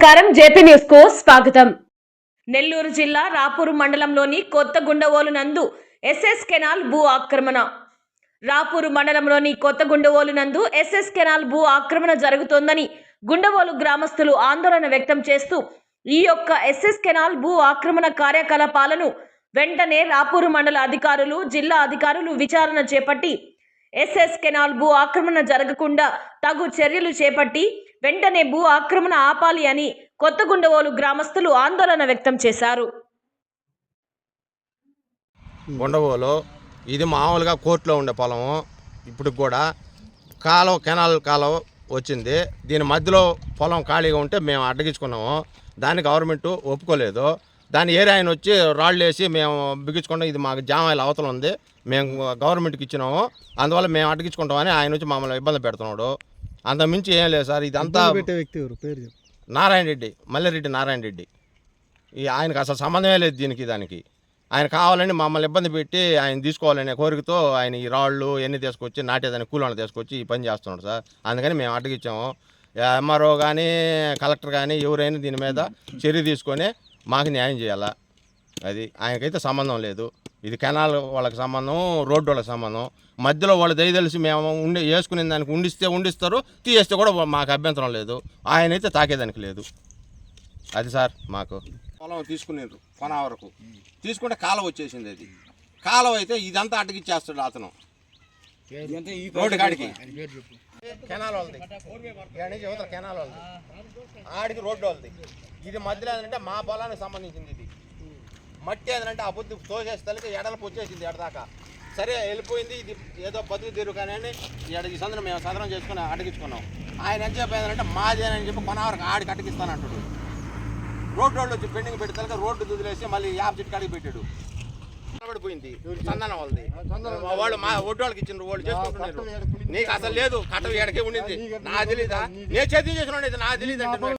నమస్కారం. జేపీ న్యూస్కు స్వాగతం. నెల్లూరు జిల్లా రాపూరు మండలంలోని కొత్త గుండవోలు నందు ఎస్ఎస్ కెనాల్ భూ ఆక్రమణ. రాపూరు మండలంలోని కొత్త గుండవోలు నందు ఎస్ఎస్ కెనాల్ భూ ఆక్రమణ జరుగుతోందని గుండవోలు గ్రామస్తులు ఆందోళన వ్యక్తం చేస్తూ ఈ యొక్క ఎస్ఎస్ కెనాల్ భూ ఆక్రమణ కార్యకలాపాలను వెంటనే రాపూరు మండల అధికారులు జిల్లా అధికారులు విచారణ చేపట్టి ఎస్ఎస్ కెనాల్ భూ ఆక్రమణ జరగకుండా తగు చర్యలు చేపట్టి వెంటనే భూ ఆక్రమణ ఆపాలి అని కొత్తగుండవోలు గ్రామస్తులు ఆందోళన వ్యక్తం చేశారు. గుండవోలు ఇది మామూలుగా కోర్టులో ఉండే పొలము. ఇప్పుడు కూడా కాలం కెనాల్ కాలం వచ్చింది. దీని మధ్యలో పొలం ఖాళీగా ఉంటే మేము అడ్డగించుకున్నాము. దాన్ని గవర్నమెంట్ ఒప్పుకోలేదు. దాని ఏరియా ఆయన వచ్చి రాళ్ళు వేసి మేము బిగించుకుంటాం ఇది మాకు జామాయిల అవతల ఉంది. మేము గవర్నమెంట్కి ఇచ్చినాము. అందువల్ల మేము అడ్డగించుకుంటామని ఆయన వచ్చి మమ్మల్ని ఇబ్బంది పెడుతున్నాడు. అంత మించి ఏం లేదు సార్ ఇదంతా పెట్టే వ్యక్తి ఎవరు? పేరు చెప్పు. నారాయణ రెడ్డి మల్లారెడ్డి నారాయణ రెడ్డి. ఈ ఆయనకు అసలు సంబంధమే లేదు దీనికి దానికి. ఆయన కావాలని మమ్మల్ని ఇబ్బంది పెట్టి ఆయన తీసుకోవాలనే కోరికతో ఆయన ఈ రాళ్ళు ఎన్ని తీసుకొచ్చి నాటేదాన్ని కూలను తీసుకొచ్చి ఈ పని చేస్తున్నాడు సార్. అందుకని మేము అడ్డగిచ్చాము. ఎంఆర్ఓ కానీ కలెక్టర్ కానీ ఎవరైనా దీని మీద చర్య తీసుకొని మాకు న్యాయం చేయాలా? అది ఆయనకైతే సంబంధం లేదు. ఇది కెనాల్ వాళ్ళకి సంబంధం రోడ్డు వాళ్ళకి సంబంధం. మధ్యలో వాళ్ళు దయ తెలిసి మేము ఉండి వేసుకునే దానికి ఉండిస్తే ఉండిస్తారు తీయేస్తే కూడా మాకు అభ్యంతరం లేదు. ఆయన అయితే తాకేదానికి లేదు. అది సార్ మాకు. పొలం తీసుకునేరు కొన వరకు తీసుకుంటే కాలువ వచ్చేసింది అది. కాలువ అయితే ఇదంతా అడ్డగిచ్చేస్తాడు అతను. రోడ్డు కాడికి. కెనాల్ వాళ్ళది. కెనాల్ వాళ్ళది. ఆడికి రోడ్డు వాళ్ళది. ఇది మధ్యలో ఏంటంటే మా పొలానికి సంబంధించింది ఇది. మట్టి ఏదంటే ఆ పొద్దు తోసేస్తే ఎడలకు వచ్చేసింది ఎడదాకా సరే వెళ్ళిపోయింది ఇది ఏదో బతుకు తీరు కానీ అని ఎడ ఈ సందరం మేము సదరం చేసుకుని అడిగించుకున్నాం ఆయన ఎంత చెప్పేదంటే మాదేనని చెప్పి కొనవరకు ఆడికి అటకిస్తానంటాడు రోడ్డు రోడ్డు వచ్చి పెండింగ్ పెడితే రోడ్డు దుదిలేసి మళ్ళీ యాప్ చెట్టు కాడికి పెట్టాడు. పడిపోయింది చందన వాళ్ళది. వాళ్ళు మా ఒడ్డు వాళ్ళకి ఇచ్చిన వాళ్ళు చేసుకుంటున్నారు. నీకు అసలు లేదు కట్ట ఎడకే ఉండింది. నా తెలీదా? నేను చేతి చేసిన నా తెలియదు అంటే